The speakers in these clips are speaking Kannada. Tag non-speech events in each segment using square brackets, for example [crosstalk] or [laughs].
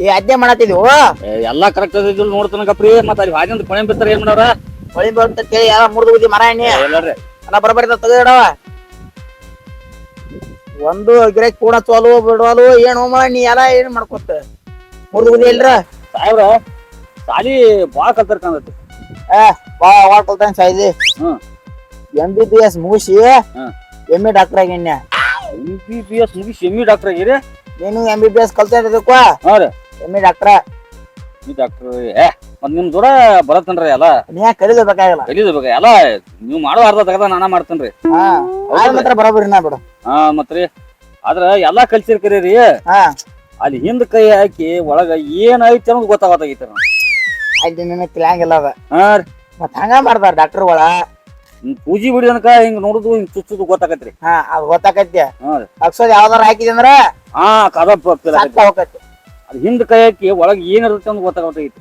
ಈ ಅದ್ದೆ ಮಾಡತ್ತಿದ್ವು ಏ, ಎಲ್ಲಾ ಕರೆಕ್ಟ್ ಅದಿಲ್ಲ ನೋಡ್ತಾನ ರೀ ಮತ್ತೆ ಅಲ್ಲಿ ಹಾಜಂದ್ ಕೊನೆ ಬಿತ್ತಾರ ಏನ್ ಮಾಡವ್ರ? ಹೊಳಿ ಬಂತ ಕೇಳಿ ಯಾರ ಮುರಿದು ಬುದ್ಧಿ ಮರ ಎಣ್ಣೆ ಎಲ್ಲಾರ್ರಿ ಅಲ್ಲ ಬರಬರಿ ತೆಗೆದಿಡವ ಒಂದು ಗಿರಾಕಿ ಕೂಡ ಚೋಲು ಬಿಡವಲು ಏನು ಮಳ ನೀ ಎಲ್ಲ ಏನ್ ಮಾಡ್ಕೊತ? ಮುರಿದು ಬುದ್ಧಿ ಇಲ್ರ? ಸಾಹೇಬ್ರ ಸಾಲಿ ಬಾಳ ಕಲ್ತಾರ ಕಾಣತಿ ಏ ಬಾ ವಾಟಲ್ತಾನೆ ಸಾಯ್ದಿ ಹ್ಮ್. ಎಂ ಬಿ ಬಿ ಎಸ್ ಮುಗಿಸಿ ಹ್ಮ್. ಎಂ ಎ ಡಾಕ್ಟರ್ ಆಗಿನ್ಯ. ಎಂ ಬಿ ಬಿ ಎಸ್ ಮುಗಿಸಿ ಎಮ್ಮಿ ಡಾಕ್ಟರ್ ಆಗಿರಿ? ನೀನು ಎಂ ಬಿ ಬಿ ಎಸ್ ಕಲ್ತಿದ್ದಕ್ಕೂ ಹಾ ರೀ. ಎಂ ಡಾಕ್ಟ್ರ ಡಾಕ್ಟರ್ ಈ ಡಾಕ್ಟರ್ ಏ ಮತ್ ನಿಮ್ ದೂರ ಬರತ್ತನ್ರಿ ಎಲ್ಲ? ನೀ ಯಾಕೆ ಕಲಿಬೇಕಾಗಿಲ್ಲ? ಕಲಿದ್ಬೇಕ ಎಲ್ಲ ನೀವು ಮಾಡೋ ಅರ್ಧ ತಗದ ನಾನ ಮಾಡ್ತೇನ್ರಿ. ಹಾ ಮಾತ್ರ ಬರೋಬ್ಬರಿ ನಾ ಬಿಡು. ಹಾ ಮತ್ರಿ. ಆದ್ರೆ ಎಲ್ಲಾ ಕಲ್ಸಿರ್ ಕರೀರಿ ಹಾ. ಅಲ್ಲಿ ಹಿಂದ್ ಕೈ ಹಾಕಿ ಒಳಗ ಏನ್ ಐತಿ ಅನ್ನೋದು ಗೊತ್ತಾಗತ್ತಾಗೈತಿ ಅಲ್ಲಿ ನಿನ್ನ ತಿಳಿಯಂಗಿಲ್ಲ ಅದ. ಹಾ ರೀ. ಮತ್ ಹಂಗ ಮಾಡ್ತಾರ ಡಾಕ್ಟರ್ಗಳ ಹಿಂಗ್ ಪೂಜಿ ಬಿಡಿ ಅನ್ಕ ಹಿಂಗ್ ನೋಡುದು ಹಿಂಗ್ ಚುಚ್ಚುದು ಗೊತ್ತಾಗತ್ರಿ ಹಾ ಅದ್ ಗೊತ್ತಾಕೈತಿ ಹಾ ರೀ. ಅಕ್ಸೋದ್ ಯಾವ್ದಾರ ಹಾಕಿದೆ ಅಂದ್ರ ಹಾ ಕದಪ್ ಸಾಕ್ತ ಹೋಗತಿ ಅದ್ ಹಿಂದ್ ಕೈ ಹಾಕಿ ಒಳಗೆ ಏನ್ ಇರುತ್ತೆ ಅಂತ ಗೊತ್ತಾಗತ್ತೈತಿ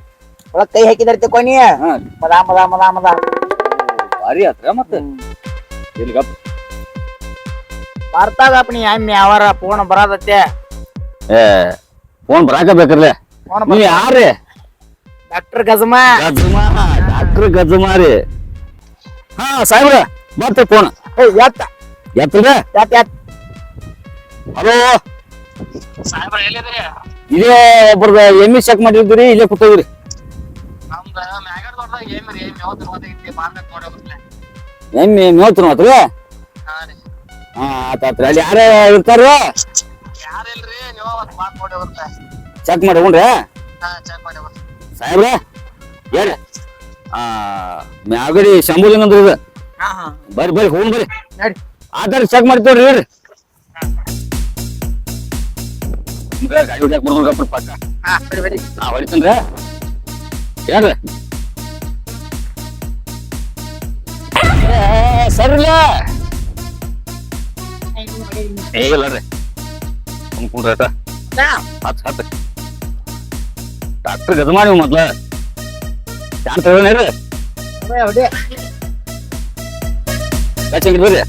ಒಳಗ್ ಕೈ ಹಾಕಿದ್ರ ತಿಳ್ಕೊನಿ ಹಾ. ಮದ ಮದ ಮದ ಮದ. ಭಾರಿ ಆತ್ರ ಮತ್ತೆ. ಇಲ್ಲಿ ಗಪ್. ಬರ್ತಾಗಪ್ಪ ನೀ ಎಮ್ಮಿ ಯಾವಾರ ಫೋನ್ ಬರದತ್ತೆ. ಏ ಫೋನ್ ಬರಾಕ ಬೇಕ್ರಲ್ಲ ಫೋನ್ ನೀವ್ ಯಾರ್ರಿ? ಡಾಕ್ಟರ್ ಗಜಮ. ಗಜಮಾ ಡಾಕ್ಟರ್ ಗಜಮಾರಿ ಹಾ ಸಾಹೇಬ್ರ ಮತ್ತೆ ಫೋನ್ ಏ ಎತ್ತ. ಎತ್ತಲ್ರ ಎತ್ತ ಎತ್ತ. ಹಲೋ ಇದೇ ಒಬ್ರದ ಎಮ್ಮಿ ಚೆಕ್ ಮಾಡಿದ್ರಿ ಇಲ್ಲೇ ಕೂತವ್ರಿ ಎಮ್ಮಿ ಮೇವ್ತು ಮಾತ್ರ ಹಾ ಆತಾತ್ರಿ ಅಲ್ಲಿ ಯಾರ ಇರ್ತಾರ? ಚೆಕ್ ಮಾಡಿ ಹೋಗ್ರಿ. ಸಾಹೇಬ್ರ ಹೇಳ್ರಿ. ಆ ಮ್ಯಾಗಡಿ ಶಂಭುಲಿಂಗ ಅಂದ್ರ ಇದು ಬರ್ರಿ ಬರ್ರಿ ಹೋಗ್ ಬರ್ರಿ. ನಡಿ. ಆಧಾರ ಚೆಕ್ ಮಾಡ್ತೇವ್ರಿ ಹೇಳ್ರಿ. ಗಾಡಿ ಹೊಡ್ಯಾಕ್ ಬರ್ಬೇಕಪ್ಪ ಪಕ್ಕ ಹಾ ಬರಿ ಬರಿ ನಾ ಹೊಡಿತೇನ್ರಿ ಏ ಇಲ್ಲ ರೀ. ಆಟ ಡಾಕ್ಟರ್ ಗದಮಾಡಿ ಮೊದ್ಲ. ಚಾನ್ ತಗೋನೇರಿ ಬರ್ರಿ.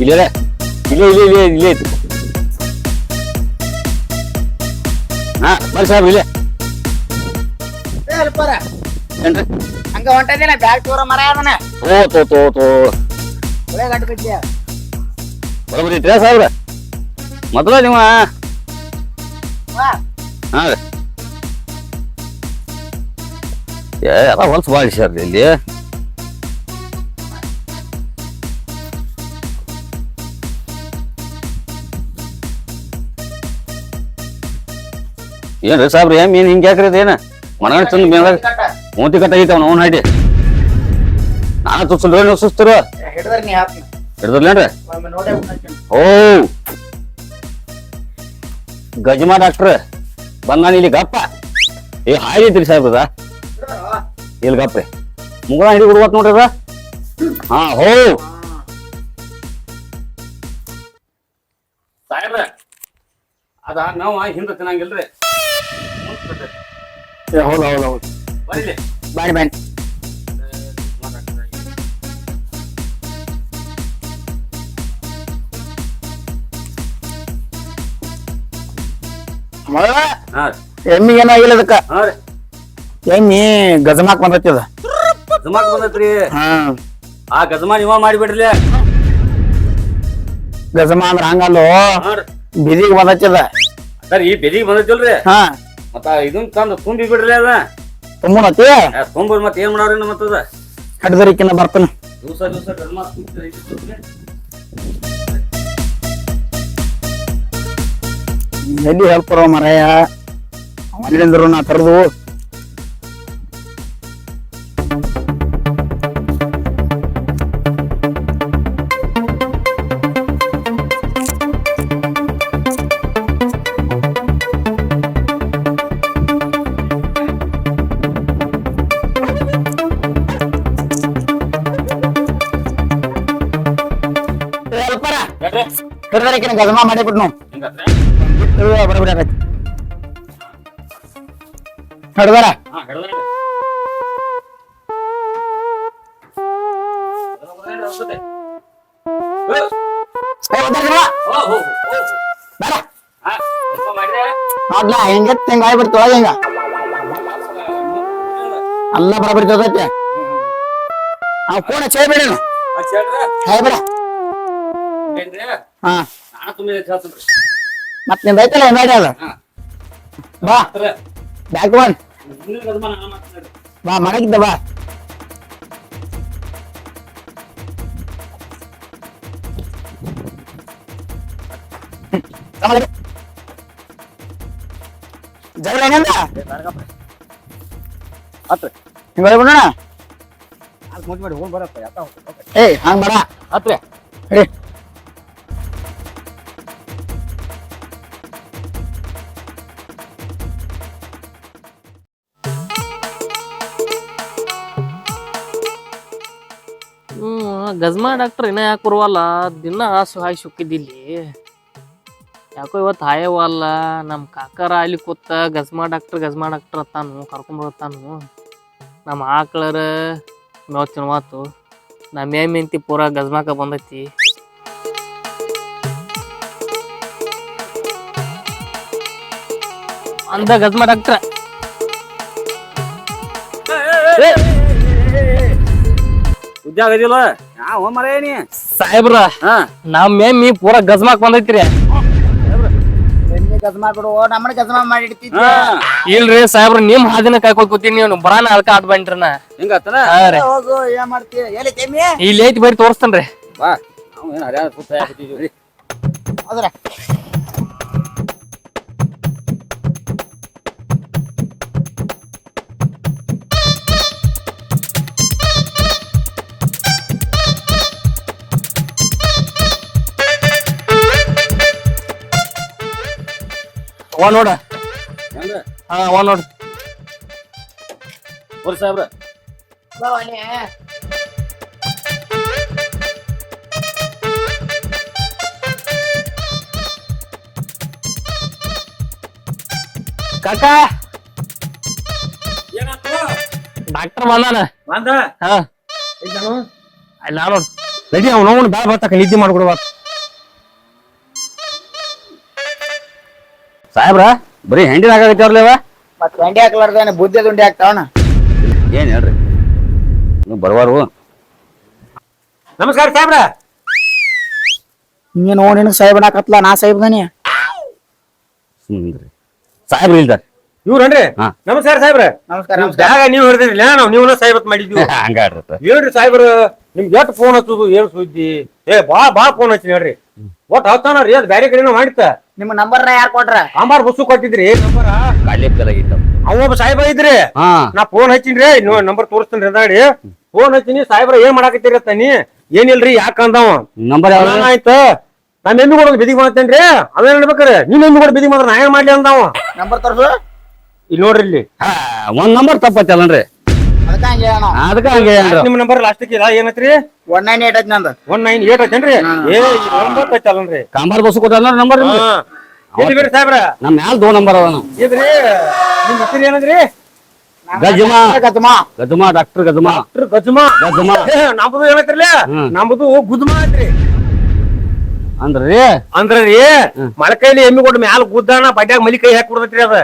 ಇಲ್ಲೇ ಇಲ್ಲೇ ಇಲ್ಲೇ ಇಲ್ಲೇ ಇಲ್ಲೇ ಐತಿ ಹಾ ಬರ್ರಿ ಸಾಹೇಬ್ ಇಲ್ಲೇ ಏನ್ರಿ ಹಂಗ ಹೊಂಟದೇನ ಬ್ಯಾಗ್ ತೋರ ಮರ ಅದನ ಓ ತೋ ತೋ ತೋ ಒಳ್ಳೆ ಗಂಟು ಕಟ್ಟಿ ಬರೋಬ್ಬರಿ ಐತ್ರಿ ಸಾಹೇಬ್ರ ಮೊದಲ ನೀವು ವಾ ಹಾ ರೀ ಏ ಅದ ಹೊಲ್ಸ್ ಭಾಳ ಸರ್ ಇಲ್ಲಿ ಏನ್ರಿ ಸಾಬ್ರಿ ಏನ್ ಏನ್ ಹಿಂಗ್ ಯಾಕ್ರಿ ಅದೇನ? ಮನಗಂಡ್ ಚಂದ ಮೇಲಾಗ ಮೂತಿ ಕಟ್ಟ. ಐತವ ಅವ್ನ ಹಾಡಿ. ನಾನು ತುಸಲ್ರಿ ನೀವು ಸುಸ್ತಿರ ಹಿಡಿದ್ರಲ್ಲೇನ್ರಿ ಓ ಗಜಮಾ ಡಾಕ್ಟ್ರ್ ಬಂದಾನ ಇಲ್ಲಿ ಗಪ್ಪ. ಏ ಹಾಯ್ ಐತ್ರಿ ಸಾಹೇಬ್ರದ ಇಲ್ಲಿ ಗಪ್ಪ್ರಿ ಮುಗಳ ಹಿಡಿ ಹುಡುಗತ್ ನೋಡ್ರಿ ಹಾ ಹೋ. ಸಾಹೇಬ್ರ ಅದ ನಾವು ಹಿಂದೆ ತಿನ್ನಂಗಿಲ್ರಿ. ಹೌದು ಹೌದು ಹೌದು ಬರ್ಲಿ ಬಾಡಿ ಬಾಡಿ ಮೊದಲ ಹಾ. ಎಮ್ಮಿ ಏನಾಗಿಲ್ಲ ಅದಕ್ಕ ಹಾ ರೀ. ಎಮ್ಮಿ ಗಜಮಾಕ್ ಬಂದೈತಿ ಅದ. ಗಜಮಾಕ್ ಬಂದೈತ್ರಿ. ಹಾ. ಆ ಗಜಮಾ ನೀವ ಮಾಡಿಬಿಡ್ರಿ. ಗಜಮಾ ಅಂದ್ರ ಹಂಗಲ್ಲೋ? ಹಾ ರೀ. ಬಿದಿಗೆ ಬಂದೈತಿ ಅದ. ಸರ್ ಈ ಬೆದಿಗೆ ಬಂದೈತಿಲ್ರಿ. ಹಾ. ಮತ್ತ ಇದನ್ ತಂದು ತುಂಬಿ ಬಿಡ್ರಿ ಅದ. ತುಂಬನತಿ ತುಂಬಿ ಮತ್ತ ಏನ್ ಮಾಡವ್ರಿ ಮತ್ತದ ಹಡ್ದರಿಕಿನ ಬರ್ತಾನ. ದಿವಸ ದಿವಸ ತುಂಬ್ತೀರಿ. ಎಲ್ಲಿ ಹೇಳ್ಕೊರೋ ಮರಯ್ಯ ಅಲ್ಲಿಂದ್ರು ನಾ ತರದು ಲಗ್ನ ಮಾಡಿಬಿಡ್ ನಾವು ಬರಬಿಡ ಹಡ್ದಾರ ಅಲ್ಲ ಹೆಂಗ ಹೆಂಗ ಆಗ್ಬಿಡ್ತಾವ ಒಳಗೆ ಹೆಂಗ. ಅಲ್ಲ ಬರಬಿಡ್ತು ಅದಕ್ಕೆ. ನಾವು ಫೋನ್ ಹಚ್ಚಿ ಹೇಳ್ಬೇಡ ಹೇಳ್ಬೇಡ. ಹಾ. ಮತ್ ನಿಮ್ ಐತಲ್ಲ ಬೇಡ ಅದು ಬಾ. ಬ್ಯಾಗ್ ಬಂದ್ ಬಾ ಮನೆಗಿದ್ದ ಬಾ. ಜಗಳ ಹಿಂಗ ಬಿಡೋಣ ಏ ಹಂಗ ಬೇಡ ಹತ್ರ. ಹೇಳಿ ಗಜ್ಮಾ ಡಾಕ್ಟರ್ ಇನ್ನೂ ಯಾಕೆ ಬರುವಲ್ಲ ದಿನ ಹಾಸು ಹಾಯ್ ಸುಕ್ಕಿದ್ದಿಲ್ಲಿ ಯಾಕೋ ಇವತ್ತು ಹಾಯವಲ್ಲ ನಮ್ಮ ಕಾಕರ ಅಲ್ಲಿ ಕೂತ ಗಜ್ಮಾ ಡಾಕ್ಟರ್ ಗಜ್ಮಾ ಡಾಕ್ಟರ್ ಅತ್ತಾನು ಕರ್ಕೊಂಬರ್ತಾನು ನಮ್ಮ ಆಕಳರ ಮೇವ್ ಮಾತು ನಮ್ಮ ಏಮಿಂತಿ ಪೂರ ಗಜ್ಮಾಕ ಬಂದೈತಿ ಅಂದ ಗಜ್ಮಾ ಡಾಕ್ಟ್ರ ಉದ್ಯೋಗ ಇದಿಲ್ಲ ಯಾವ ಮರ ಏನಿ ಸಾಹೇಬ್ರ ಹಾ. ನಮ್ಮ ಮೇಮಿ ಪೂರ ಗಜ್ಮಾಕ್ ಬಂದೈತ್ರಿ. ಎಣ್ಣೆ ಗಜಮಾ ಬಿಡು ನಮ್ಮನೆ ಗಜಮ ಮಾಡಿ ಇಡ್ತಿದ್ದೆ ಹಾ. ಇಲ್ರಿ ಸಾಹೇಬ್ರ ನಿಮ್ ಹಾದಿನ ಕಾಯ್ಕೊಳ್ ಕೂತೀನಿ ನೀವು ಬರಾನ ಅದಕ್ಕ ಆಟ್ ನಾ. ಹಿಂಗತ್ತನ ಹಾ ರೀ. ಹೋಗು ಏನ್ ಮಾಡ್ತೀಯ? ಎಲ್ಲಿ ತೆಮ್ಮಿ ಇಲ್ಲಿ ಐತಿ ಬರಿ ತೋರಿಸ್ತೇನ್ರಿ. ಬಾ ನಾವು ಏನು ಸುತ್ತ ಹೌದ್ರ? ಅವ ನೋಡ ಹೆಂಗ ಹಾ ಅವ ನೋಡ ಬರ್ರಿ ಸಾಹೇಬ್ರ ಕಾಕ ಡಾಕ್ಟರ್ ಬಂದಾನ ಬಂದ ಹಾ ಅಲ್ಲಿ ನಾ ನೋಡ್ ರೆಡಿ ಅವ್ನು ನೋಡ್ ಬ್ಯಾಡ ಬರ್ತಾಕ ನಿದ್ದೆ ಮಾಡ್ಕೊಡ್ಬಾರ ಸಾಹೇಬ್ರ ಬರೀ ಹೆಂಡಿ ಆಗಾಗತ್ತವ್ರಲೇವ ಮತ್ ಹೆಂಡಿ ಹಾಕ್ಲಾರ್ದ ಬುದ್ಧಿ ದುಂಡಿ ಹಾಕ್ತಾವಣ ಏನ್ ಹೇಳ್ರಿ? ನೀವು ಬರುವಾರು. ನಮಸ್ಕಾರ ಸಾಹೇಬ್ರ. ನೀನು ನಿನ್ ಸಾಹೇಬ್ ಹಾಕತ್ಲ? ನಾ ಸಾಹೇಬ್ದನಿ? ಸುಮ್ನಿರಿ ಸಾಹೇಬ್ರು ಇಲ್ದ? ಇವ್ರನ್ರಿ? ಹಾ. ನಮಸ್ಕಾರ ಸಾಹೇಬ್ರ. ನಮಸ್ಕಾರ ನಿಮ್ ನಮಸ್ಕಾರ. ಬ್ಯಾಗ ನೀವ್ ಹಿಡ್ದಿರ್ಲಿಲ್ಲ ನಾವು ನೀವನ್ನ ಸಾಹೇಬತ್ ಮಾಡಿದ್ವಿ. [laughs] ಹಂಗಾಡ್ರತ್ತ ಹೇಳ್ರಿ ಸಾಹೇಬ್ರ ನಿಮ್ಗೆ ಎಷ್ಟು ಫೋನ್ ಹಚ್ಚುದು ಏನ್ ಸುದ್ದಿ? ಏ ಬಾ ಬಾ ಫೋನ್ ಹಚ್ಚಿ ಹೇಳ್ರಿ. ಒಟ್ ಹತ್ತಾನ ರೀ ಅದ್ ಬ್ಯಾರೆ ಕಡೆನೂ ಮಾಡಿತ್ತ. ನಿಮ್ಮ ನಂಬರ್ ಯಾರ ಕೊಟ್ರ? ಅಂಬಾರ್ ಬಸ್ಸು ಕೊಟ್ಟಿದ್ರಿ. ನಂಬರ ಕಾಲಿ ಕಲಾಗಿತ್ತ ಅವ ಒಬ್ಬ ಸಾಹೇಬ ಇದ್ರಿ. ಹಾ. ನಾ ಫೋನ್ ಹಚ್ಚಿನ್ರಿ ನಂಬರ್ ತೋರಿಸ್ತೀನಿ ರೆದಾಡಿ ಫೋನ್ ಹಚ್ಚಿನಿ ಸಾಹೇಬ್ರ ಏನ್ ಮಾಡಾಕತ್ತೀರಿ ಅತ್ತಾನಿ ಏನಿಲ್ರಿ ಯಾಕಂದವ ನಂಬರ್ ಯಾವ ಆಯ್ತು. ನಮ್ಮ ಎಮ್ಮಿ ಕೂಡ ಬಿದಿಗೆ ಮಾಡ್ತೇನ್ರಿ ಅವೇನ್ ಹೇಳ್ಬೇಕ್ರಿ ನೀನ್ ಎಮ್ಮಿ ಕೂಡ ಬಿದಿಗೆ ಮಾಡ್ರ ನಾ ಏನ್ ಮಾಡ್ಲಿ ಅಂದವ? ನಂಬರ್ ತೋರ್ಸು. ಇಲ್ಲಿ ನೋಡ್ರಿ ಇಲ್ಲಿ. ಒಂದ್ ನಂಬರ್ ತಪ್ಪತ್ತಲ್ಲನ್ರಿ ಅದಕ್ಕ ಹಂಗೆ ನಿಮ್ ನಂಬರ್ ಲಾಸ್ಟಿಗೆ ಏನತ್ರಿ? ಒನ್ ನೈನ್ ಏಟ್ ಐತಿ ನಂದು. ಒನ್ ನೈನ್ ಏಟ್ ಐತೇನ್ರಿ? ಏ ಒಂಬತ್ತು ಐತಲ್ರಿ ಕಾಂಬಾರ್ ಬಸ್ ಕೊಟ್ಟ ನಂಬರ್ ಎಲ್ಲಿ ಬಿಡ್ರಿ ಸಾಹೇಬ್ರ? ನಮ್ ಮ್ಯಾಲ ದೋ ನಂಬರ್ ಅದ ಇದ್ರಿ ನಿಮ್ ಹೆಸರು ಏನಂದ್ರಿ? ಗಜಮಾ. ಗಜಮಾ. ಗಜಮಾ ಡಾಕ್ಟರ್ ಗಜಮಾ. ಡಾಕ್ಟರ್ ಗಜಮಾ. ಗಜಮಾ. ನಮ್ದು ಏನೈತ್ರಲ್ಲ? ಹ್ಮ್. ನಮ್ದು ಗುದ್ಮಾ ಐತ್ರಿ. ಅಂದ್ರಿ? ಅಂದ್ರ ರೀ ಮಳಕೈಲಿ ಎಮ್ಮಿ ಕೊಟ್ಟು ಮ್ಯಾಲ ಗುದ್ದಾನ ಬಡ್ಯಾಗ ಮಲಿ ಕೈ ಹಾಕಿ ಕೊಡ್ತೈತ್ರಿ ಅದ.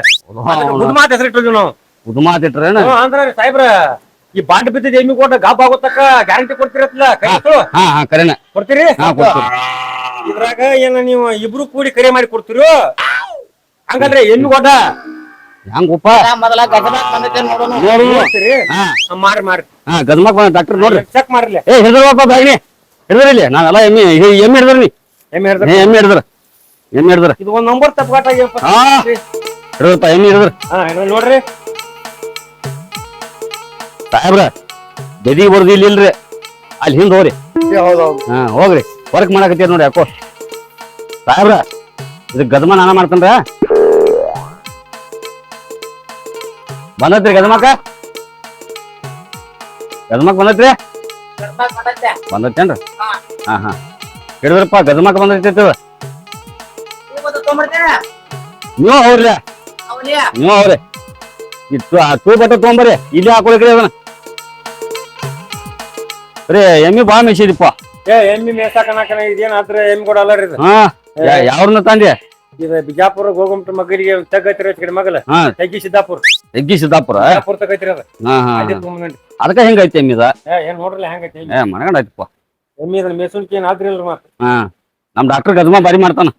ಗುದ್ಮಾ ಅಂತ ಹೆಸರು ಇಟ್ಟಿದ್ವಿ ನಾವು ಉದ್ಮಾ ತಿಟ್ರೇನ ಅಂದ್ರಿ ಅಂದ್ರ ರೀ ಸಾಹೇಬ್ರ. ಈ ಬಾಂಡ್ ಬಿದ್ದ ಎಮ್ಮಿ ಕೊಟ್ಟು ಗಾಬ್ ಆಗೋತಕ್ಕ ಗ್ಯಾರಂಟಿ ಕೊಡ್ತಿರತ್ತಲ್ಲ ಕೈ ಹಿಡ್ದು ಹಾ ಹಾ ಕರೆನ. ಕೊಡ್ತೀರಿ? ಹಾ ಕೊಡ್ತೀರಿ. ಇದ್ರಾಗ ಏನ ನೀವು ಇಬ್ರು ಕೂಡಿ ಕರೆ ಮಾಡಿ ಕೊಡ್ತೀರೋ? ಹಂಗಂದ್ರೆ ಎಮ್ಮಿ ಕೊಟ್ಟ ಹೆಂಗಪ್ಪ ಮೊದಲ ಗಜಮಾ ಬಂದೈತೆ ನೋಡೋಣ. ನೋಡು. ನೋಡ್ತೀರಿ ಹಾ. ಬಂದ ಡಾಕ್ಟರ್ ನೋಡ್ರಿ. ಚೆಕ್ ಮಾಡ್ರಿ. ಏ ಹಿಡಿದ್ರಪ್ಪ ಬ್ಯಾಗ್ನಿ ಹಿಡಿದ್ರಿ ಇಲ್ಲಿ? ನಾವೆಲ್ಲ ಎಮ್ಮಿ ಹಿ- ಎಮ್ಮಿ ಹಿಡಿದ್ರಿ ನೀ. ಎಮ್ಮೆ ಹಿಡ್ದ ಏ, ಎಮ್ಮಿ ಹಿಡಿದ್ರ. ಎಮ್ಮಿ ಹಿಡಿದ್ರ. ಇದು ಒಂದ್ ನಂಬರ್ ತಪ್ಪಗಾಟಾಗಿ ಹಾ. ಹಿಡಿದ್ರಪ್ಪ ಎಮ್ಮಿ ಹಿಡಿದ್ರ. ಹಾ ಇದ್ರಲ್ಲಿ ನೋಡ್ರಿ. ಸಾಹೇಬ್ರ ಬೆದಿಗೆ ಬರ್ದು ಇಲ್ಲಿ ಇಲ್ರಿ ಅಲ್ಲಿ ಹಿಂದೆ ಹೋಗ್ರಿ. ಹೌದು ಹಾ ಹೋಗ್ರಿ. ವರ್ಕ್ ಮಾಡಕತ್ತೀರಿ ನೋಡಿ ಯಾಕೋ. ಸಾಹೇಬ್ರ ಇದು ಗದಮ ನಾನ ಮಾಡ್ತೇನ್ರ? ಬಂದತ್ರಿ ಗದಮಕ್ಕ ಗದಮಕ್ ಬಂದತ್ರಿ? ಬಂದತ್ತೇನ್ರಿ ಹಾ. ಹಾ ಹಿಡಿದ್ರಪ್ಪ ಗದಮಕ್ ಬಂದೈತಿ ನೀವು ಅವ್ರಿ ನೀವು ಅವ್ರಿ ಇತ್ತು ಆ ತೂ ಬಟ್ಟೆ ತೊಗೊಂಬರ್ರಿ. ಇಲ್ಲಿ ಹಾಕೊಳಕ್ರಿ ಅದನ್ನ. ರೀ ಎಮ್ಮಿ ಬಾ ಮೆಸಿದಿಪ್ಪ ಏ ಎಮ್ಮಿ ಮೇಸಾಕನಾಕನ ಇದೇನ್ ಆತ್ರ ಎಮ್ಮಿ ಕೊಡಲ್ಲ ರೀ ಇದು. ಹಾ ಯಾವ್ರನ್ನ ತಂದೆ? ಇದು ಬಿಜಾಪುರ ಗೋಗುಂಟ ಮಗಲಿಗೆ ತಗೈತಿರ ಕಡೆ ಮಗಲ ಹಾ. ತೆಗಿ ಸಿದ್ದಾಪುರ. ಹೆಗ್ಗಿ ಸಿದ್ದಾಪುರ? ಬಿಜಾಪುರ ತಗೈತಿರ ಅದ. ಹಾ ಹಾ ಅದಕ್ಕ ಹೆಂಗೈತಿ ಎಮ್ಮಿದ ಏ ಏನ್ ನೋಡ್ರಲ್ಲ ಹೆಂಗೈತಿ ಏ ಮನಗಂಡಾಯ್ತಪ್ಪ ಎಮ್ಮಿ ಅದ್ರ ಮೇಸುನ್ಕಿ ಏನ್ ಆದ್ರಿಲ್ರಿ ಮಾ ಹಾ. ನಮ್ ಡಾಕ್ಟರ್ ಗದಮ ಬಾರಿ ಮಾಡ್ತಾನ.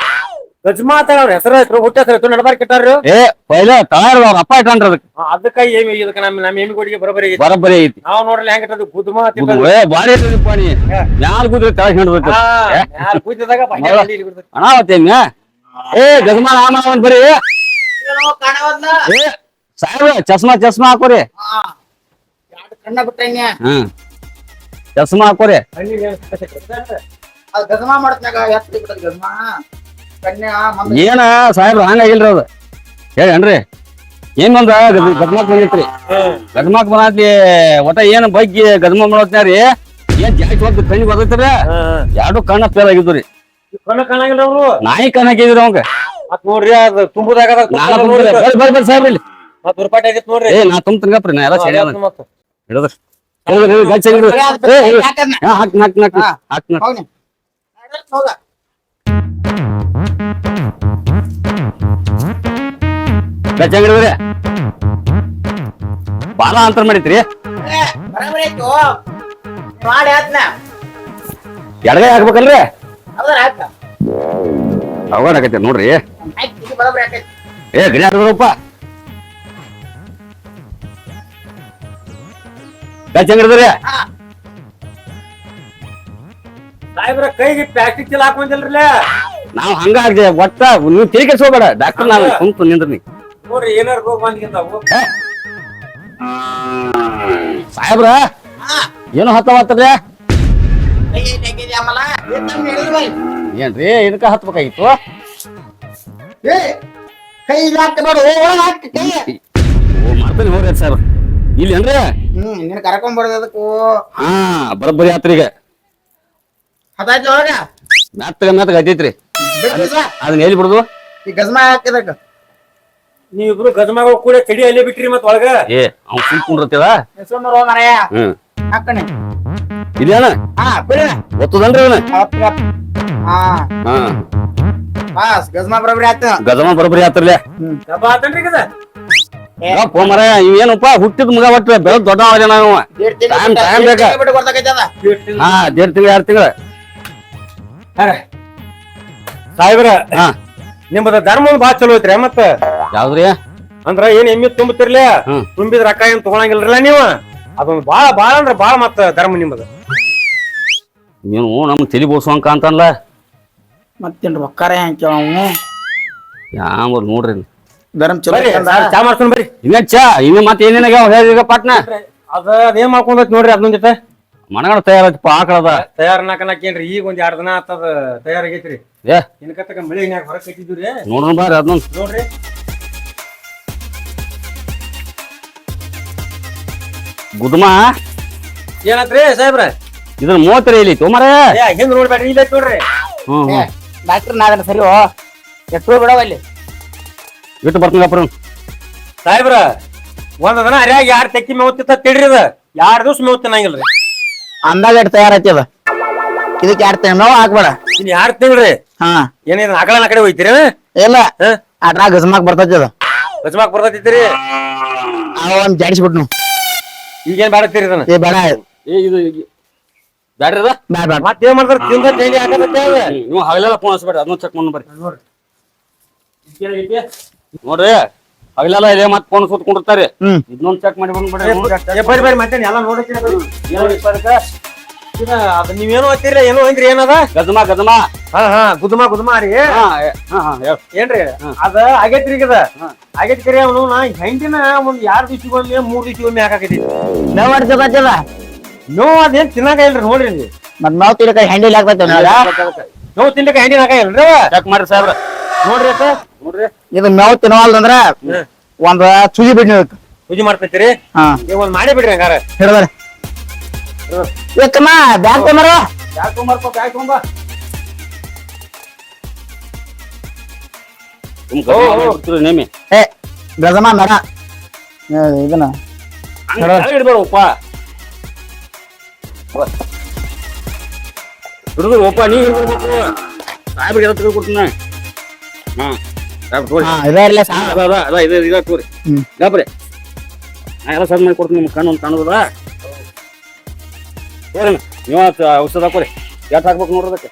ಗಜ್ಮಾತ ಅವ್ರ ಹೆಸರು ಹೆಸರು ಹುಟ್ಟ ಹೆಸರು ನಡಬಾರ್ ಕೆಟ್ಟಾರ್ರಿ ಏ ಪೈಲ ತಯಾರ ಅವ್ರ ಅಪ್ಪ ಅದಕ್ಕೆ. ಅದಕ್ಕ ಏಮಿ ಇದಕ್ಕ ನಮ್ಮ ಬರಬರಿ ಐತಿ ಬರಬ್ಬರಿ ಐತಿ ನಾವ್ ನೋಡ್ರಲ್ಲ ಹೆಂಗ ಇಟ್ಟದು ಇದು ಏ ಬಾರಿ ಐತಿಪ್ಪ ನೀ. ಮ್ಯಾಲ ಕೂತ್ರೆ ತೆಳಗ್ ಹಿಡ್ಬೇಕು. ಕೂತಿದಾಗ ಅನಾವತ್ತೆ ಎಮ್ಮೆ ಏ ಗಜಮಾ ರಾಮನ್ ಬರೀ. ಏ ಸಾಹೇಬ್ರ ಚಸ್ಮಾ ಚಸ್ಮಾ ಹಾಕೋರಿ. ಕಣ್ಣ ಬಿಟ್ಟಂಗೆ ಹ್ಮ್ ಚಸ್ಮಾ ಹಾಕೋರಿ. ಅದ್ ಗಜಮಾ ಮಾಡ್ತಾಗ ಎತ್ತ ಗಜಮಾ. ಏನ ಸಾಹೇಬ್ರ ಹಂಗಾಗಿಲ್ರಿ ಅದು. ಹೇಳೇನ್ರಿ ಏನ್ ಬಂದ? ಗದ್ಮಾಕ್ ಬಂದಿತ್ರಿ. ಗದ್ಮಾಕ್ ಬಂದಿ ಒಟ್ಟ ಏನ್ ಬಗ್ಗಿ ಗದ್ಮ ಮಾಡತ್ನ್ಯಾರಿ ಏನ್ ಜಾಸ್ತಿ ಹೋಗ್ತು ಕಣ್ಣಿ ಬರ್ತೈತ್ರ ಎರಡು ಕಣ್ಣ ಫೇಲ್ ಆಗಿದ್ರಿ ನಾಯಿ ಕಣ್ಣ ಹಾಕಿದ್ರಿ ಅವಂಗ. ಹಾಕ್ ನೋಡ್ರಿ ನಾಕ್ ತುಂಬುದಾಗ ಬರ್ರಿ ಬರ್ರಿ ಇಲ್ಲಿ. ಮತ್ ರೂಪಾಯಿ ಆಗೈತ್ ನೋಡ್ರಿ. ಏ ನಾ ನಾ ಎಲ್ಲ ಸರಿ ಅದ ಮತ್ತ್. ಹಿಡಿದ್ರಿ. ಹಿಡಿದ್ರಿ ಹಿಡಿದ್ರಿ ಗಚ್ಚ ಹಿಡಿದ್ರಿ ಏ ಹಿಡಿದ್ರಿ. ಹಾಕ್ ನಾಕ್. ಹಾಕ್ ನಾಕ್ ಹೋಗ್ನಿ. ಬಾಲ ಅಂತರ ಮಾಡಿತ್ರಿ ಎಡಗೈ ಹಾಕ್ಬೇಕಲ್ರಿ ಹೌದ್ರ ಆಯ್ತ? ಅವಾಗ ಆಗೈತೆ ನೋಡ್ರಿ. ಏ ಗಿಡ ಹಾಕಿದ್ರಪ್ಪ ಗಚ್ಚ ಸಾಹೇಬ್ರ ಕೈಗೆ ಪ್ಲಾಸ್ಟಿಕ್ ಚೀಲ ಹಾಕೊಂದಿಲ್ರಲ್ಲ ನಾವು ಹಂಗ ಆಗ್ದೆ ಒಟ್ಟ ನೀವು ತಿಳಿ ಕೆಡ್ಸ್ಕೋಬೇಡ ಡಾಕ್ಟರ್ ನಾನು ಕುಂತು ನಿಂದ್ರಿ. ನೀ ನೋಡ್ರಿ ಏನಾರ ರೋಗ ಬಂದಿದ್ದಾವು ಸಾಹೇಬ್ರ ಏನು ಹಿಡಿದು ಬೈ. ಏನ್ರಿ ಇದಕ್ಕ ಹತ್ಬೇಕಾಗಿತ್ತು? ಕೈ ಹಾಕ್ತ ನೋಡು ಮಾಡ್ತಾನೆ ಹೋಗ್ರಿ ಸರ್ ಇಲ್ಲಿ ಏನ್ರಿ? ಹ್ಮ್ ನಿನ್ನ ಕರ್ಕೊಂಡ್ ಬರೋದು ಅದಕ್ಕೂ. ಹಾ ಬರಬ್ಬರಿ ಆತ್ರಿ ಈಗ. ಹತ್ತಾಯ್ತು ಒಳಗ ಮೆತ್ತಗ ಮೆತ್ತಗ ಹತ್ತೈತ್ರಿ. ಅದನ್ನ ಎಲ್ಲಿ ಬಿಡುದು? ಈ ಗಜಮಾ ಹಾಕಿದಕ್ಕ ನೀವಿಬ್ರು ಗಜಮಾಗ ಕೂಡ ಚಡಿ ಅಲ್ಲೇ ಬಿಟ್ರಿ ಮತ್ ಒಳಗ? ಏ ಅವ್ ಸುಮ್ ಕುಂಡ್ರತ್ತದ ಹೆಸರು ರೋ ಮರೆಯ. ಹ್ಮ್. ಹಾಕಣೆ. ಇದೇನ ಹಾ ಬಿಡ. ಗೊತ್ತದನ್ರಿ ಅವನ? ಹಾ ಹಾ. ಬಾಸ್ ಗಜಮಾ ಬರೋಬರಿ ಆಯ್ತು ಗಜಮ ಆತನ್ರಿ ಗದ ಪೋ ಮರ ಇವೇನಪ್ಪ ಹುಟ್ಟಿದ ಮುಗ ಒಟ್ಟು ಬೆಳೆದ್ ದೊಡ್ಡ ಅವ ನಾವು ಟೈಮ್ ದೇಡ್ ಬೇಕಾ? ಹಾ ದೇಡ್ ತಿಂಗಳ ಎರಡು ತಿಂಗಳ? ಸಾಹೇಬ್ರ ಹಾ. ನಿಮ್ಮದ ಧರ್ಮ ಬಾಳ ಚಲೋ ಐತ್ರಿ ಮತ್ತ? ಯಾವ್ದ್ರಿ? ಅಂದ್ರ ಏನ್ ಎಮ್ಮಿ ತುಂಬತಿರ್ಲಿ? ಹ್ಮ್. ತುಂಬಿದ ರೊಕ್ಕ ಏನ್ ತಗೊಳಂಗಿಲ್ರಲ್ಲ ನೀವು? ಅದೊಂದು ಬಾಳ ಬಾಳ ಅಂದ್ರ ಬಾಳ ಮತ್ತ ಧರ್ಮ ನಿಮ್ಮದು. ನೀನು ನಮ್ ತಲಿ ಬೋಸಂಕ ಅಂತಲ್ಲ ಮತ್ತೇನ್ ರೊಕ್ಕಾರ ಹೆಂಗ್ ಕೇಳವು ಯಾವ ನೋಡ್ರಿ ಧರ್ಮ ಚಲೋ ಬರ್ರಿ. ಚಾ ಮಾಡ್ಸ್ಕೊಂಡ್ ಬರ್ರಿ. ಇನ್ನೇನ್ ಚಾ? ಇನ್ನು ಮತ್ತೆ ಏನೇನಾಗ ಹೇಳಿಗ ಪಟ್ನ? ಅದ ಅದೇನ್ ಮಾಡ್ಕೊಂಡೈತಿ ನೋಡ್ರಿ ಅದೊಂದ್ ಜೊತೆ? ಮನಗಡ ತಯಾರೈತಪ್ಪ ಆಕಳದ ತಯಾರ ನಾಕನಾಕೇನ್ರಿ ಈಗ ಒಂದ್ ಎರಡ್ ದಿನ ಆತದ ತಯಾರಾಗೈತ್ರಿ. ಏ. ಇನ್ಕತ್ತಕ ಮಳಿ ಹಿಂಗ ಹೊರಗ್ ಕಟ್ಟಿದ್ವಿ ನೋಡ್ರಿ ಬಾರಿ ಅದನ್ನೊಂದು ನೋಡ್ರಿ. ಗುದ್ಮ? ಏನತ್ರಿ ಸಾಹೇಬ್ರ? ಇದನ್ನ ಮೂವತ್ತರ ಇಲ್ಲಿ ತೊಮರ. ಏ ಹಿಂದ್ ನೋಡ್ಬೇಡ್ರಿ ಇಲ್ಲ ನೋಡ್ರಿ. ಹ್ಮ್ ಡಾಕ್ಟರ್ ನಾದನ ಸರಿ ಎಷ್ಟು ಬಿಡವ ಇಲ್ಲಿ ಇಟ್ಟು ಬರ್ತೀನಪ್ಪ ಸಾಹೇಬ್ರ ಒಂದ್ ದಿನ ಅರ್ಯಾಗ ಯಾರ್ ತೆಕ್ಕಿ ಮೇವತ್ತಿತ್ತ ತಿಡ್ರಿ ಅದ ಯಾರ್ ದಿವ್ಸ ಮೇವ್ ತಿನ್ನಂಗಿಲ್ರಿ. ಅಂದಾಗ ಎಷ್ಟು ತಯಾರಾಯ್ತಿ ಅದ ಇದಕ್ಕೆ ಎರಡು ತಿಂಗಳು ನೋವು ಹಾಕ್ಬೇಡ. ಇನ್ ಯಾರ್ ತಿಂಗ್ರಿ ಹಾ. ಏನೇನ್ ಆಕಳನ ಕಡೆ ಹೋಯ್ತೀರಿ? ಇಲ್ಲ? ಅದ್ರಾಗ ಗಜಮಾಕ್ ಬರ್ತೈತಿ ಅದು ಗಜಮಾಕ್ ಬರ್ತೈತಿ ಅವ ಒಂದ್ ಜಾಡಿಸ್ಬಿಟ್ನು. ಈಗೇನ್ ಬ್ಯಾಡತ್ತೀರಿ ಇದನ್ನ. ಏ ಬೇಡ. ಏ ಇದು ಬ್ಯಾಡ್ರಿ ಅದ? ಬ್ಯಾಡ ಬೇಡ ಮತ್ತೇನ್ ಮಾಡ್ತಾರ ತಿಂದ ತಿಂಡಿ ಹಾಕತ್ತೆ ನೀವು ಹಗಲೆಲ್ಲ ಫೋನ್ ಹಚ್ಬೇಡ್ರಿ. ಅದನ್ನ ಚೆಕ್ ಮಾಡಿ ಬರ್ರಿ. ನೋಡ್ರಿ. ಹಗಲೆಲ್ಲ ಇಲ್ಲೇ ಮತ್ತೆ ಫೋನ್ ಸುತ್ಕೊಂಡಿರ್ತಾರೆ. ಇದನ್ನೊಂದು ಚೆಕ್ ಮಾಡಿ ಬಂದ್ಬಿಡ್ರಿ. ಏ ಬರ್ರಿ ಬರ್ರಿ. ಮತ್ತೆ ಎಲ್ಲ ನೋಡಕ್ಕೆ ಇದ ಅದ ನೀವೇನೋ ಹತ್ತಿರ ಏನೋ ಅಂದ್ರಿ ಏನದ? ಗದಮ ಗದಮ. ಹಾ ಹಾ ಗುದ್ಮ ಗುದ್ಮ ರೀ. ಹಾ ಹಾ. ಏನ್ರಿ ಅದ ಆಗೈತ್ರಿ ಈಗ ಅದ ಆಗೈತಿ ಕರಿ ಅವನು ನಾ ಹೆಂಡಿನ ಒಂದ್ ಯಾರ್ ದಿವ್ಸಗೊಮ್ಮೆ ಮೂರ್ ದಿವ್ಸಗೊಮ್ಮೆ ಹಾಕಾಕೈತಿ ಮೇವ್ ಮಾಡ್ತೈತಲ್ಲ ನೋವು ಅದೇನ್ ತಿನ್ನಾಕ ಇಲ್ರಿ ನೋಡ್ರಿ ನೀವು ಮತ್ ಮೇವ್ ತಿನ್ನಕ ಹೆಂಡಿಲ್ ಆಗ್ತೈತಿ ನೋವು ತಿನ್ನಕ ಹೆಂಡಿನ ಹಾಕ ಇಲ್ರಿ ಚೆಕ್ ಮಾಡ್ರಿ ಸಾಹೇಬ್ರ? ನೋಡ್ರಿ ಅಕ್ಕ. ನೋಡ್ರಿ. ಇದು ಮೇವ್ ತಿನ್ನವಲ್ದಂದ್ರ ಒಂದ್ ಸುಜಿ ಬಿಡ್ ಇದಕ್ಕೆ ಪೂಜೆ ಮಾಡ್ತೈತಿರಿ ಹಾ. ಒಂದ್ ಮಾಡಿ ಬಿಡ್ರಿ ಹಂಗಾರ. ಹಿಡ್ದಾರೆ. ಏಕಮ್ಮ ಬ್ಯಾಗ್ ತೊಂಬರ ಬ್ಯಾಗ್ ತೊಂಬರ್ಪ ಬ್ಯಾಗ್ ತೊಂಬ. ನೇಮಿ. ಏ ಮೇಡ ಇದನ್ನ. ಒಪ್ಪ ನೀ ಹಿಡ್ಬೇಕು ಸಾಹೇಬ್ರಿಗೆ ಎಲ್ಲ ತಿಳ್ಕೊಡ್ತೀನಿ ಹಾ ಅದ ಅದ ಇದು ತೋರಿ. ಗಾಬ್ರಿ ನಾ ಎಲ್ಲ ಸದ್ ಮಾಡಿ ಕೊಡ್ತೀನಿ ನಿಮ್ಗೆ ಕಣ್ಣು ಒಂದು ಕಾಣುದಲ್ಲ ತೋರಿ ನೀವು ಔಷಧ ಕೊಡಿ. ಎಷ್ಟು ಹಾಕ್ಬೇಕು ನೋಡ್ರಿ ಅದಕ್ಕೆ.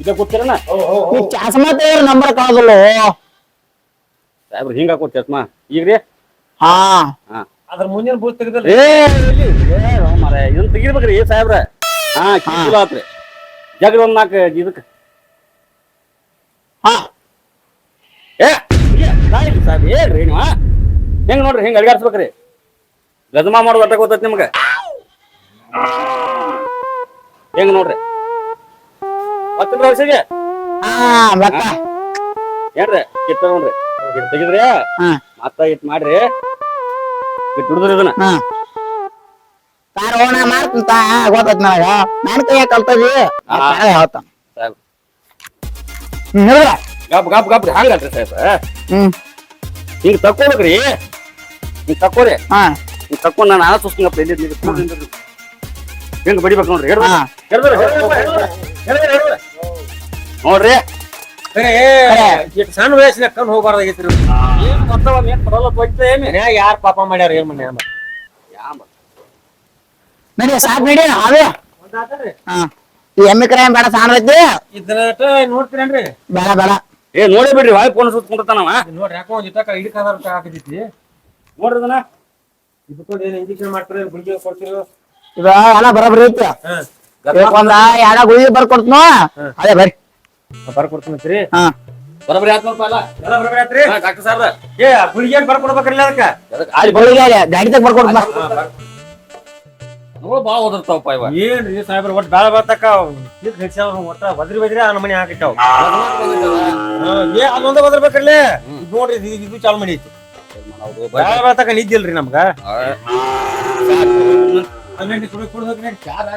ಇದೇ ಕೊಡ್ತೀರಣ್ಣ ಈ ಚಸ್ಮಾ ತೆಗ್ರ ನಂಬರ್ ಕಾಣೋದಿಲ್ಲ ಸಾಹೇಬ್ರ ಹಿಂಗ ಹಾಕೋ ಚಸ್ಮಾ. ಈಗ ರೀ? ಹಾ. ಅದ್ರ ಮುಂದಿನ ಬೂತ್ ತೆಗೆದಲ್ಲ. ಏ ಏ ಮಾರ್ರೆ, ಇದನ್ನ ತೆಗಿರ್ಬೇಕ್ರಿ ಸಾಹೇಬ್ರ. ಹಾ ಕಿಲೋ ಆತ್ರಿ. ಜಗದ ಒಂದ್ ನಾಲ್ಕು ಇದಕ್ಕೆ. ಹಾ. ಏ ಸಾಹೇಬ್ ಸಾಹೇಬ್ ಹೇಳ್ರಿ ನೀವು ಹೆಂಗ್ ನೋಡ್ರಿ ಹೆಂಗ್ ಅಡ್ಗಾಡ್ಸ್ಬೇಕ್ರಿ ಗದಮಾ ಮಾಡೋದು ಅಟ್ಟ ಗೊತ್ತೈತಿ ನಿಮ್ಗೆ. ಹೆಂಗ್ ನೋಡ್ರಿ? ಮತ್ತಿಲ್ಲ ವರ್ಷಗೆ ಬಕ್ಕ ಏನ್ರಿ? ಕಿತ್ತ ನೋಡ್ರಿ. ಇಟ್ ತೆಗಿದ್ರಿ? ಹಾ. ಮತ್ತ ಇಟ್ ಮಾಡ್ರಿ. ಇಟ್ ಹಿಡಿದ್ರಿ ಇದನ್ನ. ಕಾರ್ ಓಣ ಮಾಡ್ತಂತ ಗೊತ್ತೈತಿ ನನಗ. ನನ್ ಕೈಯಾಗ ಕಲ್ತದಿ ಹೇಳ್ತಾನ ಹೇಳಿದ್ರ ಗಪ್ ಗಪ್ ಗಪ್ ಹಂಗಲ್ರಿ ಸಾಹೇಬ್ ಹ್ಮ್. ಹಿಂಗ್ ತಕ್ಕೋಬೇಕ್ರಿ ಹಿಂಗ್ ತಕ್ಕೋರಿ. ಹಾ. ಹಿಂಗ್ ತಕ್ಕೊಂಡ್ ನಾನು ಆನ ಸುಸ್ತಂಗಪ್ಪ ಎಲ್ಲಿ ಹೆಂಗ್ ಬಡಿಬೇಕು ನೋಡ್ರಿ? ಹೇಳ್ರಿ ಹಾ. ಹೇಳ್ರಿ. ನೋಡ್ರಿ. ಸಣ್ಣ ವಯಸ್ಸಿನ ಕಣ್ ಹೋಗ್ಬಾರ್ದಾಗಿತ್ತು ಏನ್ ಬರ್ತಾವ ಏನ್ ಬರಲ್ಲ ಬೈತೆ ಏಮಿ ಮನ್ಯಾಗ ಯಾರ್ ಪಾಪ ಮಾಡ್ಯಾರ ಏನ್ ಮನ್ಯಾಗ ನಡಿ ಸಾಕ್ ನಡಿ ಅವೇ ಹಾ. ಈ ಎಮ್ಮಿ ಕರೆ ಬೇಡ ಸಾಣದೈತಿ ಇದನ್ನ ನೋಡ್ತೀರೇನ್ರಿ ಬೇಡ ಬೇಡ. ಏ ನೋಡಿ ಬಿಡ್ರಿ ವಾಯ್ ಫೋನ್ ಸುತ್ಕೊಂಡ್ತಾನವ ನೋಡ್ರಿ ಯಾಕೋ ಒಂದ್ ಇಲ್ಲಿ ಹಾಕಿದೈತಿ. ನೋಡ್ರಿ ಅದನ್ನ. ಏನ್ ಇಂಜೆಕ್ಷನ್ ಮಾಡ್ತೀರಿ ಗುಳಿಗೆ ಕೊಡ್ತೀರಿ? ಇದು ಹಣ ಬರಬರಿ ಐತಿ? ಒಂದ ಎರಡ ಗುಳಿ ಬರ್ಕೊಡ್ತನ ಅದೇ ಬರ್ರಿ. ಬರ್ಕೊಡ್ತೀನಿ ಹಾ. ಬರಬರಿ ಆತ್ಮಪ್ಪ ಅಲ್ಲ ಎಲ್ಲ. ಬರ್ಬೇಕ್ರಿ ಡಾಕ್ಟರ್ ಸರ್ ಏ ಗುಳಿಗೆ ಬರ್ಕೊಡ್ಬೇಕ್ರಲ್ಲ ಅದಕ್ಕ? ಅಲ್ಲಿ ಗುಳಿಗೆ ಗಾಡಿ ತಗ ಬರ್ಕೊಡ್ತನ ನೋಡು ಭಾಳ ಓದಿರ್ತಾವಪ್ಪ ಇವ. ಏನ್ರಿ ಸಾಹೇಬ್ರ ಒಟ್ ಬ್ಯಾಳ ಬರ್ತಕ್ಕ ಇದ್ ಹೆಚ್ಚಾವ ಒಟ್ಟ ಬದ್ರಿ ಬದ್ರಿ ಆ ನಮನಿ ಹಾಕಿಟ್ಟಾವ. ಏ ಅದೊಂದ ಬದ್ರಬೇಕ್ರಲ್ಲೇ ನೋಡ್ರಿ ಇದು- ಇದು ಚಾಲು ಮಾಡಿ ಐತಿ. ಬ್ಯಾಳ ಬರ್ತಕ್ಕ ನಿದ್ದಿಲ್ರಿ ನಮ್ಗ. ಹನ್ನೆರಡು ಕುಡಿ ಚಾರ್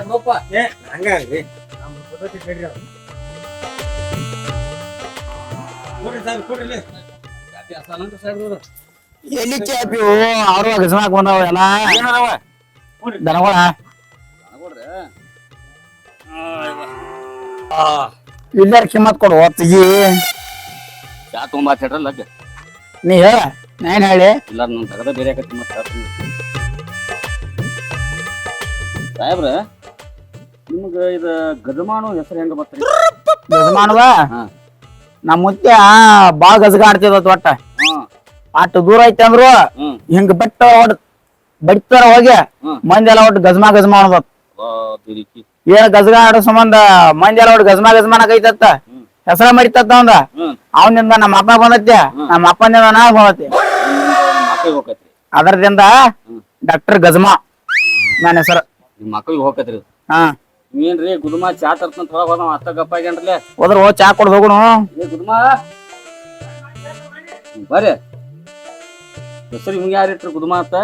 ಏ ಹಂಗಾಗ್ರಿ ನಮ್ಮ ಪದ್ಧತಿ ಬೇಡ್ರಿ ಅವ್ರು ಕೊಡ್ರಿ ಸರ್ ಕೊಡ್ರಿ ಸರ್ ಎಲ್ಲಿ ಚಾಪಿ? ಅವರು ಅಗಸ್ಮಾಕ್ ಬಂದವ ಎಲ್ಲ. ಏನವ ದನಗಳ. ಇಲ್ಲಾರ ಕಿಮ್ಮತ್ ಕೊಡು ತೆಗಿ ಚಾ ತುಂಬಾ. ನೀ ಹೇಳ ನಾನ್ ಹೇಳಿ. ಇಲ್ಲ ನಾನು ತಗದ ಬೇರೆ ಕಟ್ಟಿ ಮತ್ತೆ ಸಾಹೇಬ್ರ ನಿಮ್ಗ ಇದ ಗಜಮಾನು ಹೆಸರು ಹೆಂಗ ಬರ್ತೀರಿ ಯಜಮಾನವ ಹಾ. ನಮ್ಮ ಮುತ್ಯ ಬಾಳ ಗಜಗ ಆಡ್ತಿದತ್ ಒಟ್ಟ. ಹಾ. ಅಷ್ಟು ದೂರ ಐತೆ ಅಂದ್ರು ಹ್ಮ್. ಹಿಂಗ ಬೆಟ್ಟ ಹೊಡ್ ಬಡಿತಾರ ಹೋಗಿ ಹ್ಮ್. ಮಂದಿ ಎಲ್ಲ ಒಟ್ಟು ಗಜಮಾ ಗಜಮಾ ಅನ್ಬೇಕು ವಾ, ತಿರುಗಿ. ಏನ್ ಗಜಗ ಆಡೋ ಸಂಬಂಧ ಮಂದಿ ಎಲ್ಲ ಒಟ್ಟು ಗಜಮಾ ಗಜಮಾ ಐತತ್ತ ಹ್ಮ್. ಹೆಸರ ಮರಿತತ್ತ ಅಂದ ಹ್ಮ್. ಅವನಿಂದ ನಮ್ಮ ಅಪ್ಪ ಬಂದತ್ತೆ ನಮ್ಮ ಅಪ್ಪನಿಂದ ನಾ ಮಕ್ಕಳಿಗೆ ಹೋಗತ್ರಿ ಅದರದಿಂದ ಡಾಕ್ಟರ್ ಗಜಮಾ ನನ್ನ ಹೆಸರು. ನಿಮ್ ಮಕ್ಳಿಗೆ ಹೋಗತ್ರಿ ಹಾ. ನೀವೇನ್ರಿ ಗುದುಮ ಚಾ ತರ್ತಂತ ಹೊರಗೆ ಹೋದ ಅತ್ತ ಗಪ್ಪ ಆಗ್ಯಾನ್ರಲ್ಲೇ. ಹೋದ್ರ ಹೋಗ್ ಚಾ ಕೊಡ್ ಹೋಗೋಣ. ಏ ಗುದುಮ. ಬರ್ರಿ. ಹೆಸರು ನಿಮ್ಗೆ ಯಾರು ಇಟ್ರಿ ಗುದುಮ ಅತ್ತ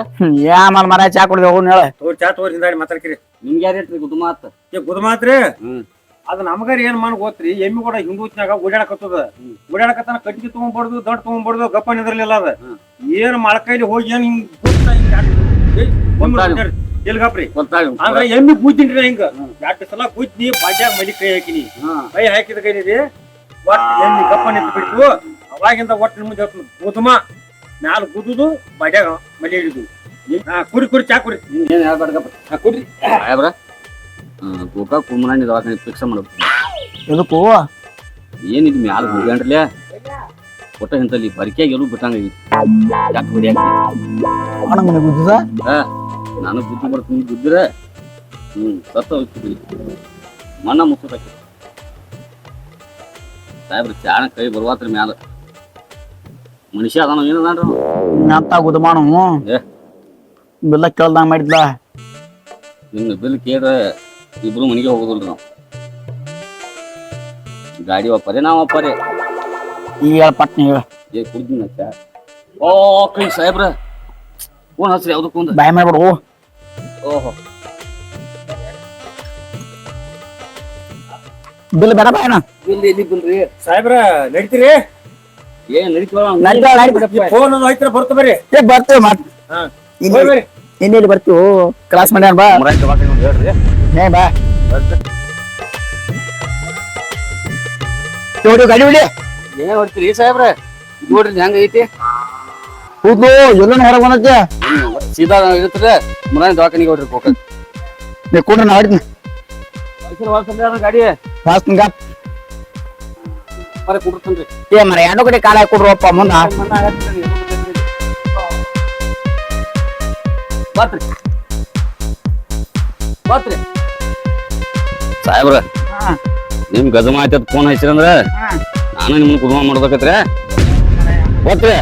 ಯಾ ಮಲ್ ಮರ ಚಾ ಕೊಡ್ ಹೋಗೋಣ ಹೇಳ. ತೋರ್ ಚಾ ತಗೋರಿ ಹಿಂದಾಡಿ ಮಾತಾಡ್ಕಿರಿ. ನಿಮ್ಗೆ ಯಾರು ಇಟ್ರಿ ಗುದುಮ ಅತ್ತ ಏ ಗುದ ಮಾತ್ರಿ ಹ್ಮ್. ಅದ್ ನಮಗಾರ ಏನ್ ಮಾಡ್ ಗೊತ್ತ್ರಿ ಎಮ್ಮಿ ಕೂಡ ಹಿಂದೂತ್ನಾಗ ಓಡಾಡಕತ್ತದ. ಓಡಾಡಕತ್ತಾನ ಕಟ್ಟಿಗೆ ತಗೊಂಡ್ಬಾರ್ದು ದೊಡ್ಡ ತಗೊಂಡ್ಬಾರ್ದು ಗಪ್ಪ ನಿದ್ರಲಿಲ್ಲ ಅದ. ಏನ್ ಮಳಕೈಲಿ ಹೋಗಿ ಏನ್ ಹಿಂಗ್ ಗೊತ್ತ ಹಿಂಗ್ ಆಡ್- ಏ, ಒಮ್ಮೆ ಎಲ್ ಗಪ್ರಿ ಗೊತ್ತಾಗಿ ಅಂದ್ರೆ ಎಮ್ಮಿ ಕೂತಿನ್ರಿ ಹಿಂಗ. ಎರಡು ಸಲ ಕೂತ್ನಿ ಬಾಜ್ಯಾಗ ಮಲಿ ಕೈ ಹಾಕಿನಿ. ಹಾ. ಕೈ ಹಾಕಿದ ಕೈನಿದೆ ಒಟ್ ಎಮ್ಮಿ ಕಪ್ಪ ನಿಂತು ಬಿಟ್ಟು ಅವಾಗಿಂದ ಒಟ್ಟು ನಿಮ್ಗೆ ಗುದುಮ ಮ್ಯಾಲ ಕೂದುದು ಬಾಜ್ಯಾಗ ಮಲಿ ಹಿಡಿದು. ಹಾ ಕುರಿ ಕುರಿ ಚಾ ಕುರಿ. ಏನ್ ಹೇಳ್ಬಾರ್ದಪ್ಪ ಕುಡ್ರಿ. ಸಾಹೇಬ್ರ ಗೋಕಾ ಕುಮ್ಮನಾಣಿ ದವಾಖಾನೆ ಫಿಕ್ಸ್ ಮಾಡ್ಬೇಕು. ಎದಕ್ಕೂ ಏನಿದ್ ಮ್ಯಾಲ ಹೋಗ್ಯಾನ್ರಲ್ಲ ಒಟ್ಟ ಇಂತಲ್ಲಿ ಬರಿಕೆಯಾಗಿ ಎಲ್ಲೂ ಬಿಟ್ಟಂಗ ಯಾಕೆ ಹೊಡಿಯಾಕ ಅವನ ಮನೆ ಗುದ್ದದ? ನಾನು ಬುದ್ಧಿ ಬರ್ತೀನಿ ಬುದ್ಧಿರ. ಹ್ಮ್ ಸತ್ತ ಹೋಗ್ತಿದ್ವಿ ಮಣ್ಣ ಮುಚ್ಚಬೇಕು ಸಾಹೇಬ್ರ ಚಾಣ ಕೈ ಬರ್ವಾತ್ರಿ ಮ್ಯಾಲ. ಮನುಷ್ಯ ಅದಾನ ಏನದಾನ್ರಿ ಅವ? ಅಂತ ಗುದಮಾನು ಏ. ಬಿಲ್ಲ ಕೇಳ್ದಂಗ ಮಾಡಿದ್ಲ? ನಿನ್ನ ಬಿಲ್ ಕೇಳ ಇಬ್ರು ಮನೆಗೆ ಹೋಗೋದಿಲ್ರಿ ನಾವು. ಗಾಡಿ ಒಪ್ಪರೆ ನಾವು ಒಪ್ಪರೆ. ಈಗ ಹೇಳ ಪಟ್ನಿ ಹೇಳ ಏ ಕುಡ್ದಿನ ಚಾ ಓ ಕೈ ಸಾಹೇಬ್ರ. ಫೋನ್ ಹಚ್ರಿ ಯಾವ್ದಕ್ಕೊಂದು ಬಾಯ್ ಮಾಡ್ಬಿಡು. ಓಹೋ. ಬಿಲ್ ಬೇಡ ಬಾಯನ ಬಿಲ್ ಎಲ್ಲಿ ಬಿಲ್ರಿ ಸಾಹೇಬ್ರ ನಡಿತೀರಿ? ಏನ್ ನಡೀತೀವ ಫೋನ್ ಒಂದು ಐತ್ರ ಬರ್ತ ಬರ್ರಿ. ಏ ಬರ್ತೀವಿ ಮತ್ ಇಲ್ಲಿ ಇನ್ನೆಲ್ಲಿ ಬರ್ತೀವಿ? ಕ್ಲಾಸ್ ಮಾಡ್ಯಾನ ಬಾ. ಹೇಳ್ರಿ. ಏ ಬಾ. ನೋಡಿ ಗಾಡಿ ಬಿಡಿ ಏನ್ ಹೊಡ್ತೀರಿ ಸಾಹೇಬ್ರ? ನೋಡ್ರಿ ಹೆಂಗ ಐತಿ ಕೂದ್ಲು ಎಲ್ಲನ ಹೊರಗೆ ಬಂದೈತೆ. ಸೀದಾ ಇರ್ತದೆ ಮುರಾನಿ ದವಾಖಾನಿಗೆ ಹೋಗ್ರಿ ಹೋಗ ನೀವು ಕೂಡ್ರಿ ನಾ ಹೊಡಿತೀನಿ ಗಾಡಿ. ಫಾಸ್ಟ್ ಗಾಪ್ ಬರೀ ಕುಡ್ತನ್ರಿ ಏ ಮರ ಎರಡು ಕಡೆ ಕಾಲ ಕೊಡ್ರಪ್ಪ ಮುಂದ. ಬಾತ್ರಿ. ಬಾತ್ರಿ. ಸಾಹೇಬ್ರ ನಿಮ್ ಗಜಮ ಆಯ್ತದ ಫೋನ್ ಹಚ್ಚಿರಂದ್ರ ನಾನು ನಿಮ್ನ ಕುದುಮ ಮಾಡ್ಬೇಕತ್ರಿ. ಬಾತ್ರಿ